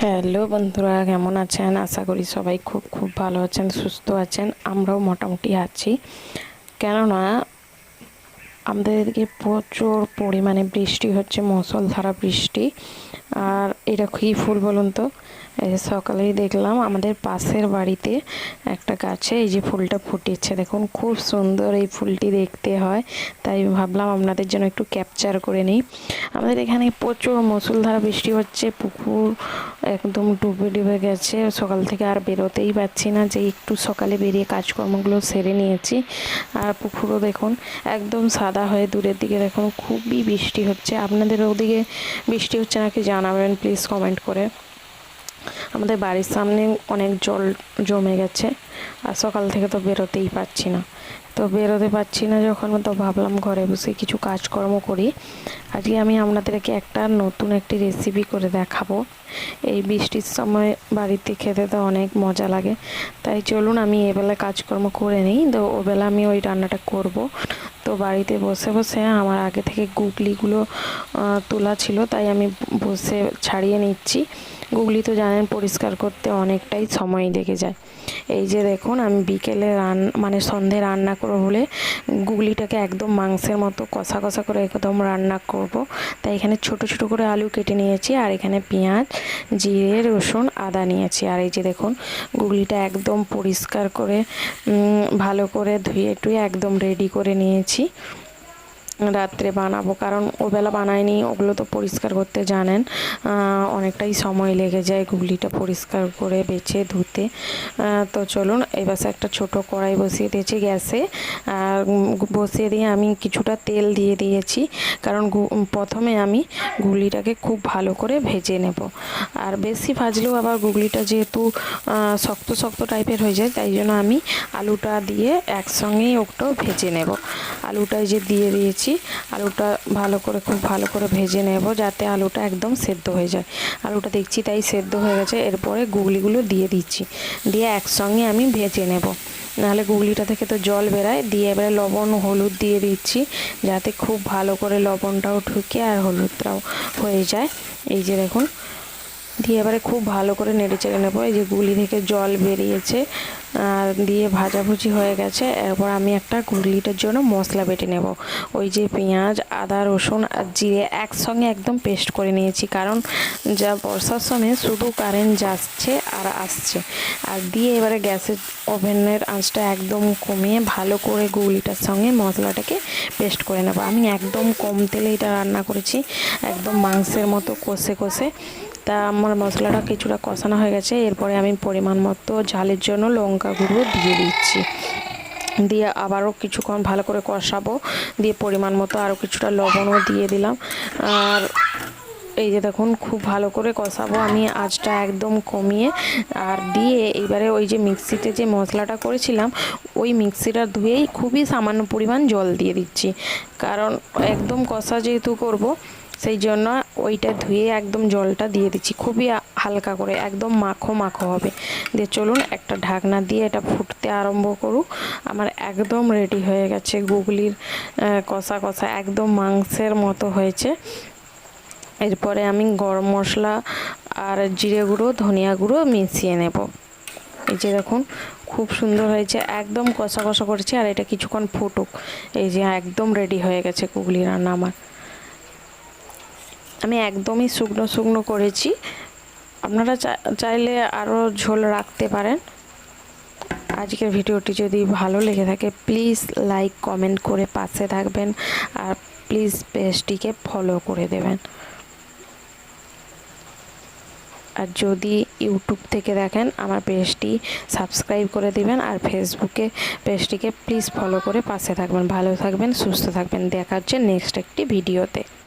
Hello বন্ধুরা, কেমন আছেন? আশা করি সবাই খুব খুব ভালো আছেন, সুস্থ আছেন। আমরাও মোটামুটি আছি। কেননা আমাদের এদিকে প্রচুর পরিমাণে বৃষ্টি হচ্ছে মুষলধারা বৃষ্টি। আর এটা কী ফুল বলুন তো? সকালেই দেখলাম আমাদের পাশের বাড়িতে একটা গাছে এই যে ফুলটা ফুটেছে। দেখুন, খুব সুন্দর এই ফুলটি দেখতে হয়। তাই ভাবলাম আপনাদের জন্য একটু ক্যাপচার করে নিই। আমাদের এখানে প্রচুর মুসুলধারা বৃষ্টি হচ্ছে, পুকুর একদম ডুবে ডুবে গেছে। সকাল থেকে আর বেরোতেই পারছি না যে একটু সকালে বেরিয়ে কাজকর্মগুলো সেরে নিয়েছি। আর পুকুরও দেখুন, একদম সাদা হয়ে দূরের দিকে দেখুন, খুবই বৃষ্টি হচ্ছে। আপনাদের ওদিকে বৃষ্টি হচ্ছে নাকি জানাবেন প্লিজ কমেন্ট করে। আমাদের বাড়ির সামনে অনেক জল জমে গেছে, আর সকাল থেকে তো বেরোতেই পারছি না। তো বেরোতে পারছি না যখন, তো ভাবলাম ঘরে বসে কিছু কাজকর্ম করি। আজকে আমি আপনাদেরকে একটা নতুন একটি রেসিপি করে দেখাবো। এই বৃষ্টির সময় বাড়িতে খেতে তো অনেক মজা লাগে। তাই চলুন, আমি এবেলা কাজকর্ম করে নিই। তো ওবেলা আমি ওই রান্নাটা করব। তো বাড়িতে বসে বসে আমার আগে থেকে গুগলিগুলো তোলা ছিল, তাই আমি বসে ছাড়িয়ে নিচ্ছি। গুগলি তো জানেন পরিষ্কার করতে অনেকটাই সময় লেগে যায়। এই যে দেখুন, আমি বিকেলে রান মানে সন্ধে রান্না করব বলে গুগলিটাকে একদম মাংসের মতো কষা কষা করে একদম রান্না করব। তাই এখানে ছোট ছোট করে আলু কেটে নিয়েছি আর এখানে পেঁয়াজ, জিরে, রসুন, আদা নিয়েছি। আর এই যে দেখুন, গুগলিটা একদম পরিষ্কার করে ভালো করে ধুয়ে টুয়ে একদম রেডি করে নিয়েছি। রাত্রে বানাবো। কারণ ওবেলা বানায়নি, ওগুলো তো পরিষ্কার করতে জানেন। অনেকটাই সময় লেগে যায় গুগলিটা পরিষ্কার করে বেছে ধুতে। তো চলুন এবার একটা ছোট কড়াই বসিয়ে দিয়েছি গ্যাসে। আর বসিয়ে দিয়ে আমি কিছুটা তেল দিয়ে দিয়েছি। কারণ প্রথমে আমি গুগলিটাকে খুব ভালো করে ভেজে নেব। আর বেশি ভাজলেও আবার গুগলিটা যেহেতু শক্ত শক্ত টাইপের হয়ে যায়, তাই জন্য আমি আলুটা দিয়ে একসঙ্গেই ওটাও ভেজে নেব। আলুটা যে দিয়ে দিয়েছি দিচ্ছি আলুটা ভালো করে, খুব ভালো করে ভেজে নেব যাতে আলুটা একদম সেদ্ধ হয়ে যায়। আলুটা দেখছি তাই সেদ্ধ হয়ে গেছে। এরপরে গুগলিগুলো দিয়ে দিচ্ছি। দিয়ে একসঙ্গে আমি ভেজে নেব। নাহলে গুগলিটা থেকে তো জল বেরায়। দিয়ে এবারে লবণ, হলুদ দিয়ে দিচ্ছি যাতে খুব ভালো করে লবণটাও ঢুকে আর হলুদটাও হয়ে যায়। এই যে দেখুন দিয়ে এবারে খুব ভালো করে নেড়ে চেড়ে নেব। এই যে গুলি থেকে জল বেরিয়েছে, আর দিয়ে ভাজাভুজি হয়ে গেছে। এরপর আমি একটা গুলিটার জন্য মশলা বেটে নেব। ওই যে পেঁয়াজ, আদা, রসুন আর জিরে একসঙ্গে একদম পেস্ট করে নিয়েছি। কারণ যা বর্ষার সময় শুধু কারেন্ট যাচ্ছে আর আসছে। আর দিয়ে এবারে গ্যাসের ওভেনের আঁচটা একদম কমিয়ে ভালো করে গুলিটার সঙ্গে মশলাটাকে পেস্ট করে নেব। আমি একদম কম তেলে এটা রান্না করেছি। একদম মাংসের মতো কষে কষে। তা আমার মশলাটা কিছুটা কষানো হয়ে গেছে। এরপরে আমি পরিমাণ মতো ঝালের জন্য লঙ্কা গুঁড়ো দিয়ে দিচ্ছি। দিয়ে আবারও কিছুক্ষণ ভালো করে কষাবো। দিয়ে পরিমাণ মতো আরও কিছুটা লবণও দিয়ে দিলাম। আর এই যে দেখুন, খুব ভালো করে কষাবো। আমি আঁচটা একদম কমিয়ে আর দিয়ে এইবারে ওই যে মিক্সিতে যে মশলাটা করেছিলাম, ওই মিক্সিটা ধুয়েই খুবই সামান্য পরিমাণ জল দিয়ে দিচ্ছি। কারণ একদম কষা যেহেতু করব সেই জন্য ওইটা ধুয়ে একদম জলটা দিয়ে দিচ্ছি। খুবই হালকা করে, একদম মাখো মাখো হবে। দিয়ে চলুন একটা ঢাকনা দিয়ে এটা ফুটতে আরম্ভ করুক। আমার একদম রেডি হয়ে গেছে গুগলির কষা কষা, একদম মাংসের মতো হয়েছে। এরপরে আমি গরম মশলা আর জিরে গুঁড়ো, ধনিয়া গুঁড়ো মিশিয়ে নেব। এই যে দেখুন, খুব সুন্দর হয়েছে, একদম কষা কষা করেছি আর এটা কিছুক্ষণ ফুটুক। এই যে একদম রেডি হয়ে গেছে কুগলি রান্না আমার। আমি একদমই শুকনো শুকনো করেছি। আপনারা চাইলে আরও ঝোল রাখতে পারেন। আজকের ভিডিওটি যদি ভালো লেগে থাকে প্লিজ লাইক কমেন্ট করে পাশে থাকবেন আর প্লিজ পেজটিকে ফলো করে দেবেন। আর যদি ইউটিউব থেকে দেখেন, আমার পেজটি সাবস্ক্রাইব করে দিবেন আর ফেসবুকে পেজটিকে প্লিজ ফলো করে পাশে থাকবেন। ভালো থাকবেন, সুস্থ থাকবেন। দেখা হচ্ছে নেক্সট একটি ভিডিওতে।